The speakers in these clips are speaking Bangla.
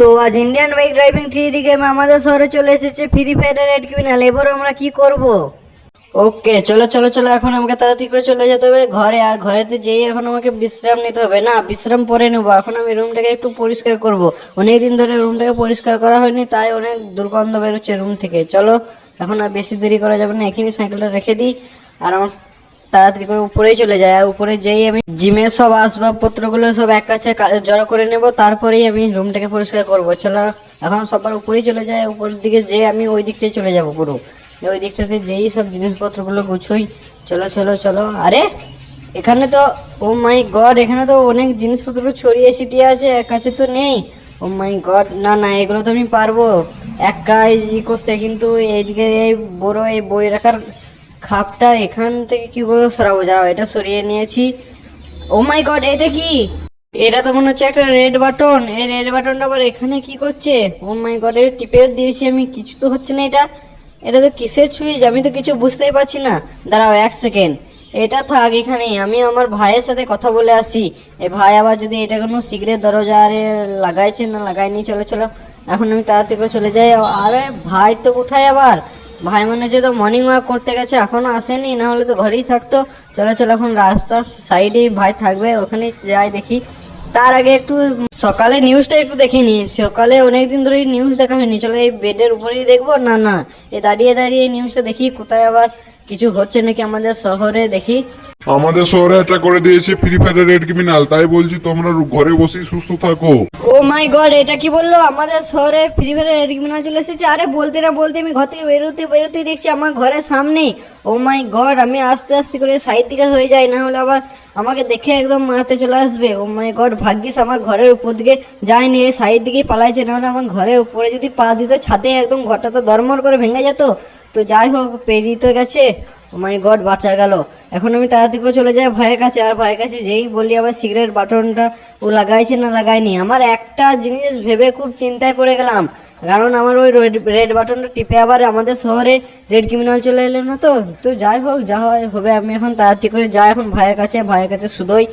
তো আজ Indian bike driving three game আমাদের শহরে চলে এসেছে ফ্রি ফায়ারের রেড ক্রিমিনাল এবার আমরা কি করব? ওকে চলো চলো চলো, এখন আমাকে তাড়াতাড়ি করে চলে যেতে হবে। ঘরে, আর ঘরেতে যেই এখন আমাকে বিশ্রাম নিতে হবে। না, বিশ্রাম পরে নেব। এখন আমি রুমটাকে একটু পরিষ্কার করব। অনেক দিন ধরে রুমটাকে পরিষ্কার করা হয়নি, তাই অনেক দুর্গন্ধ বেরোচ্ছে রুম থেকে। চলো, এখন আর বেশি দেরি করা যাবে না। এখানে সাইকেলটা রেখে দিই। আর আমার তাড়াতাড়ি করে উপরেই চলে যায়। আর উপরে যেই আমি জিমের সব আসবাবপত্রগুলো সব এক কাছে জড়ো করে নেব, তারপরেই আমি রুমটাকে পরিষ্কার করব। চলো, এখন সবার উপরেই চলে যায় উপরের দিকে যে আমি ওই দিকটাই চলে যাব পুরো। ওই দিকটাতে যেই সব জিনিসপত্রগুলো গুছোই। চলো চলো চলো। আরে, এখানে তো, ও মাই গড, এখানে তো অনেক জিনিসপত্র ছড়িয়ে ছিটিয়ে আছে, এক কাছে তো নেই। ও মাই গড, না না, এগুলো তো আমি পারব। একাই ই করতে কিন্তু এইদিকে এই বড় এই বই রাখার খাপটা এখান থেকে কি করে সরাবো, যাও, এটা সরিয়ে নিয়েছি। ও মাই গড এটা কি? এটা তো মনে হচ্ছে একটা রেড বাটন এই রেড বাটনটা আবার এখানে কি করছে? ও মাই গড এটা টিপে দিয়েছি আমি, কিছু তো হচ্ছে না এটা। এটা তো কিসের সুইচ আমি তো কিছু বুঝতেই পারছি না। দাঁড়াও এক সেকেন্ড এটা থাক এখানেই আমি আমার ভাইয়ের সাথে কথা বলে আসি। এ ভাই আবার যদি এটা কোনো সিগারেট দরজা আরে লাগাইছে না, লাগায়নি, চলো চলো। এখন আমি তাড়াতাড়ি করে চলে যাই। আরে ভাই তো কোথায় আবার? ভাই মনে হচ্ছে তো মর্নিং ওয়াক করতে গেছে, এখনও আসেনি, না হলে তো ঘরেই থাকতো। চলো চলো, এখন রাস্তার সাইডেই ভাই থাকবে, ওখানে যাই দেখি। তার আগে একটু সকালে নিউজটা একটু দেখিনি সকালে অনেক দিন ধরে নিউজ দেখা হয়নি। চলো, এই বেডের উপরেই দেখব? না না, এই দাঁড়িয়ে দাঁড়িয়ে নিউজটা দেখি, কোথায় আবার কিছু হচ্ছে নাকি আমাদের শহরে দেখি। আমাদের শহরে একটা করে দিয়েছে ফ্রি ফায়ারের রেড ক্রিমিনাল তাই বলছি তোমরা ঘরে বসেই সুস্থ থাকো। ও মাই গড, এটা কি বলল? আমাদের শহরে ফ্রি ফায়ারের রেডিমিনাল চলে এসেছে। আরে বলতে না, বলতে আমি ঘর থেকে বেরোতে, বেরোতেই দেখছি আমার ঘরের সামনে। ও মাই গড, আমি আস্তে আস্তে করে সাইড দিকে হয়ে যাই, না হলে আবার আমাকে দেখে একদম মারতে চলে আসবে। ও মাই গড, ভাগ্যিস আমার ঘরের উপর দিকে যায়নি, এই সাইড দিকেই পালাইছে, না হলে আমার ঘরের উপরে যদি পা দিত, ছাদে একদম ঘরটা তো দরমর করে ভেঙে যেত। তো যাই হোক, পেরিয়ে তো গেছে। মাই গড, বাঁচা গেল। এখন আমি তাড়াতাড়ি করে চলে যাই ভাইয়ের কাছে, আর ভাইয়ের কাছে যেই বলি আবার সিগারেট বাটনটা ও লাগাইছে না লাগায়নি। আমার একটা জিনিস ভেবে খুব চিন্তায় পড়ে গেলাম। কারণ আমার ওই রেড বাটনটা টিপে আবার আমাদের শহরে রেড ক্রিমিনাল চলে এলো না তো? তো যাই হোক, যা হয়, হবে। আমি এখন তাড়াতাড়ি করে যাই, এখন ভাইয়ের কাছে ভাইয়ের কাছে শুধুই।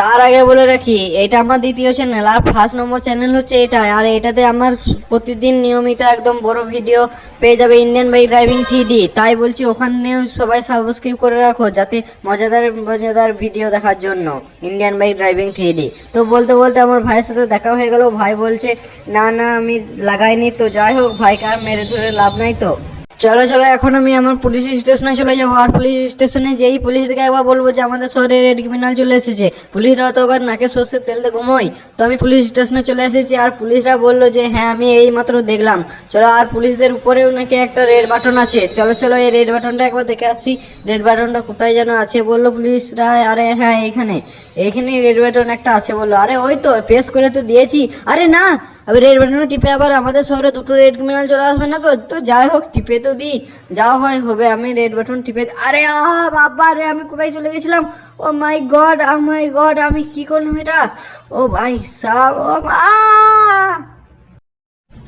তার আগে বলে রাখি, এটা আমার দ্বিতীয় চ্যানেল আর ফার্স্ট নম্বর চ্যানেল হচ্ছে এটা, আর এটাতে আমার প্রতিদিন নিয়মিত একদম বড় ভিডিও পেয়ে যাবে ইন্ডিয়ান বাইক ড্রাইভিং থ্রি তাই বলছি, ওখানেও সবাই সাবস্ক্রাইব করে রাখো, যাতে মজাদার মজাদার ভিডিও দেখার জন্য ইন্ডিয়ান বাইক ড্রাইভিং থ্রি তো বলতে বলতে আমার ভাইয়ের সাথে দেখা হয়ে গেল, ভাই বলছে, না না, আমি লাগাইনি। তো যাই হোক, ভাইকে আর মেরে ধরে লাভ নাই তো। চলো চলো, এখন আমি আমার পুলিশ স্টেশনে চলে যাব। আর পুলিশ স্টেশনে যেই পুলিশ থেকে একবার বলব যে, আমাদের শহরে রেড ক্রিমিনাল চলে এসেছে। পুলিশরা তো আবার নাকে সর্ষের তেল দিয়ে ঘুমোই তো আমি পুলিশ স্টেশনে চলে এসেছি, আর পুলিশরা বলল যে হ্যাঁ আমি এই মাত্র দেখলাম। চলো, আর পুলিশদের উপরেও নাকি একটা রেড বাটন আছে। চলো চলো, এই রেড বাটনটা একবার দেখে আসি। রেড বাটনটা কোথায় যেন আছে, বলল পুলিশরা আরে হ্যাঁ এইখানে এইখানে রেড বাটন একটা আছে, বলল। আরে, ওই তো পেশ করে তো দিয়েছি। আরে, না আবার রেড বাটনে টিপে আবার আমাদের শহরে দুটো রেড ক্রিমিনাল চলে আসবে না তো? তো যাই হোক, টিপে তো দিই। যা হয়, হবে। আমি রেড বাটন টিপে আরে আ, বাবা রে, আমি কোথায় চলে গেছিলাম? ও মাই গড, ও মাই গড, আমি কি করলাম এটা? ও ভাই সাহ ও আ!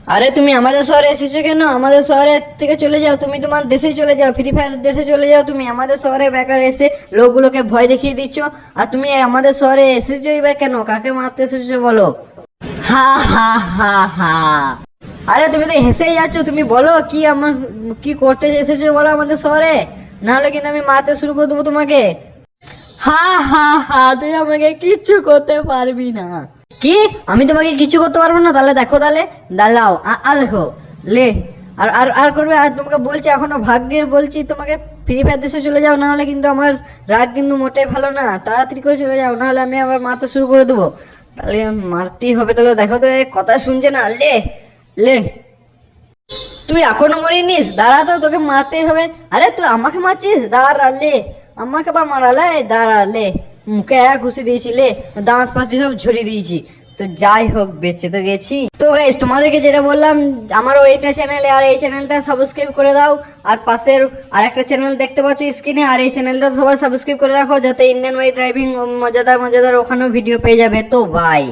আরে তুমি আমাদের শহরে এসেছ কেন? আমাদের শহরে থেকে চলে যাও। তুমি তোমার দেশে চলে যাও। ফ্রি ফায়ার দেশে চলে যাও। তুমি আমাদের শহরে বেকার এসে লোকগুলোকে ভয় দেখিয়ে দিচ্ছ। আর তুমি আমাদের শহরে এসেছোই বা কেন? কাকে মারতে এসেছ বলো? হা হা হা হা। আরে, তুমি তো হেসেই যাচ্ছ, তুমি বলো কি আমার, কি করতে এসেছ বলো আমাদের শহরে? নাহলে কিন্তু আমি মারতে শুরু করে দেবো তোমাকে। হা হা হা, তুই আমাকে কিচ্ছু করতে পারবি না। কি? আমি তোমাকে কিছু করতে পারব না? তাহলে দেখো তাহলে। দাঁড়াও, আ- আ, দেখো, লে। আর আর আর করবে? আর তোমাকে বলছি, এখনও ভাগ্যে বলছি, তোমাকে ফ্রি ফায়ার দেশে চলে যাও, নাহলে কিন্তু আমার রাগ কিন্তু মোটেই ভালো না। তাড়াতাড়ি করে চলে যাও, নাহলে আমি আবার মাথা শুরু করে দেবো। তাহলে মারতেই হবে তাহলে দেখো তো কথা শুনছে না, লে লে। তুই এখনও মরিনিস? দাঁড়া তো, তোকে মারতেই হবে। আরে, তুই আমাকে মারছিস? দাঁড়ালে আমাকে আবার মারালে? দাঁড়ালে মুখে এক ঘুষি দিয়েছিলে দাঁত পাতি সব ঝরিয়ে দিয়েছি। তো যাই হোক, বেঁচে তো গেছি। তো গাইস তোমাদেরকে যেটা বললাম আমার এইটা চ্যানেলে আর এই চ্যানেলটা সাবস্ক্রাইব করে দাও। আর পাশের আর একটা চ্যানেল দেখতে পাচ্ছ স্ক্রিনে আর এই চ্যানেলটা সবাই সাবস্ক্রাইব করে রাখো, যাতে ইন্ডিয়ান ওয়াই ড্রাইভিং মজাদার মজাদার ওখানেও ভিডিও পেয়ে যাবে। তো বাই